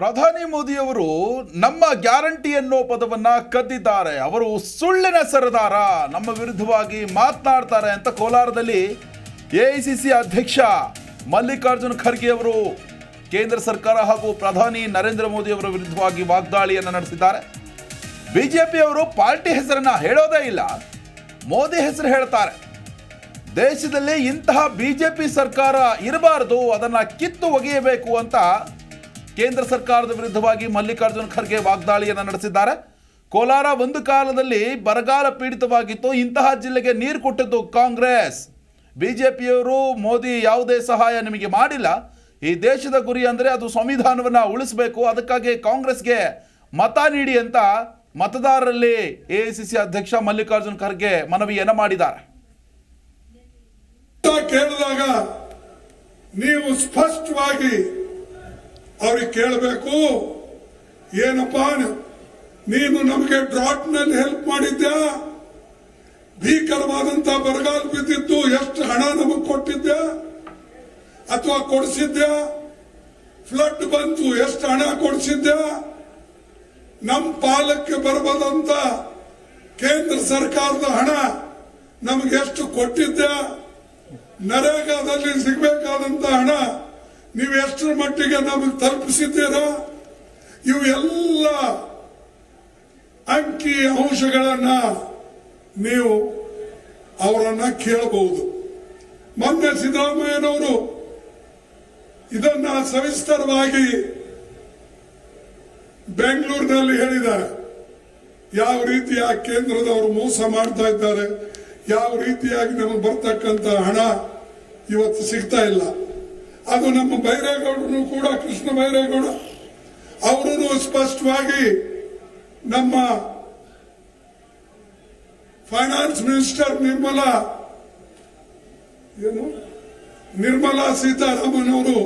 ಪ್ರಧಾನಿ ಮೋದಿಯವರು ನಮ್ಮ ಗ್ಯಾರಂಟಿ ಅನ್ನೋ ಪದವನ್ನ ಕದ್ದಿದ್ದಾರೆ. ಅವರು ಸುಳ್ಳಿನ ಸರದಾರ. ನಮ್ಮ ವಿರುದ್ಧವಾಗಿ ಮಾತನಾಡ್ತಾರೆ ಅಂತ ಕೋಲಾರದಲ್ಲಿ ಎಐಸಿಸಿ ಅಧ್ಯಕ್ಷ ಮಲ್ಲಿಕಾರ್ಜುನ್ ಖರ್ಗೆ ಅವರು ಕೇಂದ್ರ ಸರ್ಕಾರ ಹಾಗೂ ಪ್ರಧಾನಿ ನರೇಂದ್ರ ಮೋದಿ ಅವರ ವಿರುದ್ಧವಾಗಿ ವಾಗ್ದಾಳಿಯನ್ನು ನಡೆಸಿದ್ದಾರೆ. ಬಿಜೆಪಿಯವರು ಪಾರ್ಟಿ ಹೆಸರನ್ನ ಹೇಳೋದೇ ಇಲ್ಲ. ಮೋದಿ ಹೆಸರು ಹೇಳ್ತಾರೆ. ದೇಶದಲ್ಲಿ ಇಂತಹ ಬಿಜೆಪಿ ಸರ್ಕಾರ ಇರಬಾರದು, ಅದನ್ನ ಕಿತ್ತು ಒಗೆಯಬೇಕು ಅಂತ ಕೇಂದ್ರ ಸರ್ಕಾರದ ವಿರುದ್ಧವಾಗಿ ಮಲ್ಲಿಕಾರ್ಜುನ ಖರ್ಗೆ ವಾಗ್ದಾಳಿಯನ್ನು ನಡೆಸಿದ್ದಾರೆ. ಕೋಲಾರ ಒಂದು ಕಾಲದಲ್ಲಿ ಬರಗಾಲ ಪೀಡಿತವಾಗಿತ್ತು. ಇಂತಹ ಜಿಲ್ಲೆಗೆ ನೀರು ಕೊಟ್ಟದ್ದು ಕಾಂಗ್ರೆಸ್. ಬಿಜೆಪಿಯವರು, ಮೋದಿ ಯಾವುದೇ ಸಹಾಯ ನಿಮಗೆ ಮಾಡಿಲ್ಲ. ಈ ದೇಶದ ಗುರಿ ಅಂದರೆ ಅದು ಸಂವಿಧಾನವನ್ನು ಉಳಿಸಬೇಕು. ಅದಕ್ಕಾಗಿ ಕಾಂಗ್ರೆಸ್ಗೆ ಮತ ನೀಡಿ ಅಂತ ಮತದಾರರಲ್ಲಿ ಎಐಸಿಸಿ ಅಧ್ಯಕ್ಷ ಮಲ್ಲಿಕಾರ್ಜುನ್ ಖರ್ಗೆ ಮನವಿಯನ್ನು ಮಾಡಿದ್ದಾರೆ. ಕೇಳಿದಾಗ ನೀವು ಸ್ಪಷ್ಟವಾಗಿ ಅವ್ರಿಗೆ ಕೇಳಬೇಕು, ಏನಪ್ಪ ನೀನು ನಮಗೆ ಡ್ರಾಟ್ನಲ್ಲಿ ಹೆಲ್ಪ್ ಮಾಡಿದ್ಯಾ? ಭೀಕರವಾದಂತ ಬರಗಾಲ ಬಿದ್ದಿತ್ತು ಎಷ್ಟು ಹಣ ನಮಗೆ ಕೊಟ್ಟಿದ್ದ ಅಥವಾ ಕೊಡಿಸಿದ್ದ ಫ್ಲಡ್ ಬಂತು, ಎಷ್ಟು ಹಣ ಕೊಡಿಸಿದ್ದ ನಮ್ಮ ಪಾಲಕ್ಕೆ ಬರಬಹುದಂತ ಕೇಂದ್ರ ಸರ್ಕಾರದ ಹಣ ನಮಗೆ ಎಷ್ಟು ಕೊಟ್ಟಿದ್ಯಾ? ನರೇಗಾದಲ್ಲಿ ಸಿಗಬೇಕಾದಂತ ಹಣ ನೀವು ಎಷ್ಟರ ಮಟ್ಟಿಗೆ ನಮಗೆ ತಲುಪಿಸಿದ್ದೀರೋ ಇವು ಎಲ್ಲ ಅಂಕಿ ಅಂಶಗಳನ್ನ ನೀವು ಅವರನ್ನ ಕೇಳಬಹುದು. ಮೊನ್ನೆ ಸಿದ್ದರಾಮಯ್ಯನವರು ಇದನ್ನ ಸವಿಸ್ತರವಾಗಿ ಬೆಂಗಳೂರಿನಲ್ಲಿ ಹೇಳಿದ್ದಾರೆ. ಯಾವ ರೀತಿಯ ಕೇಂದ್ರದವರು ಮೋಸ ಮಾಡ್ತಾ ಇದ್ದಾರೆ, ಯಾವ ರೀತಿಯಾಗಿ ನಮಗೆ ಬರ್ತಕ್ಕಂತ ಹಣ ಇವತ್ತು ಸಿಗ್ತಾ ಇಲ್ಲ. ಅದು ನಮ್ಮ ಬೈರೇಗೌಡರು ಕೂಡ, ಕೃಷ್ಣ ಬೈರೇಗೌಡ ಅವರು ಸ್ಪಷ್ಟವಾಗಿ ನಮ್ಮ ಫೈನಾನ್ಸ್ ಮಿನಿಸ್ಟರ್ ನಿರ್ಮಲಾ, ಏನು? ನಿರ್ಮಲಾ ಸೀತಾರಾಮನ್ ಅವರು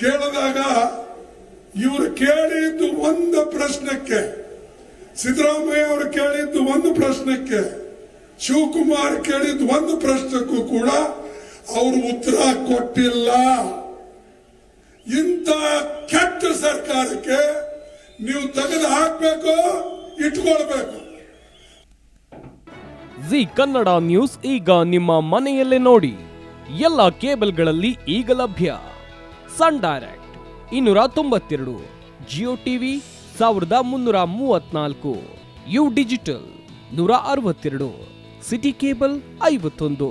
ಕೇಳಿದಾಗ ಇವರು ಕೇಳಿದ್ದು ಒಂದು ಪ್ರಶ್ನಕ್ಕೆ, ಸಿದ್ದರಾಮಯ್ಯ ಅವರು ಕೇಳಿದ್ದು ಒಂದು ಪ್ರಶ್ನಕ್ಕೆ, ಶಿವಕುಮಾರ್ ಕೇಳಿದ್ದು ಒಂದು ಪ್ರಶ್ನಕ್ಕೂ ಕೂಡ ಅವರು ಉತ್ತರ ಕೊಟ್ಟಿಲ್ಲ. ಇಂತ ಕೆಟ್ಟ ಸರ್ಕಾರಕ್ಕೆ ನೀವು ತೆಗೆದು ಹಾಕಬೇಕು, ಇಟ್ಕೊಳ್ಬೇಕು. ಜಿ ಕನ್ನಡ ನ್ಯೂಸ್ ಈಗ ನಿಮ್ಮ ಮನೆಯಲ್ಲೇ ನೋಡಿ. ಎಲ್ಲ ಕೇಬಲ್ಗಳಲ್ಲಿ ಈಗ ಲಭ್ಯ. ಸನ್ ಡೈರೆಕ್ಟ್ ಇನ್ನೂರ ತೊಂಬತ್ತೆರಡು, ಜಿಯೋ ಟಿವಿ ಸಾವಿರದ ಮುನ್ನೂರ ಮೂವತ್ನಾಲ್ಕು, ಯು ಡಿಜಿಟಲ್ ನೂರ ಅರವತ್ತೆರಡು, ಸಿಟಿ ಕೇಬಲ್ ಐವತ್ತೊಂದು.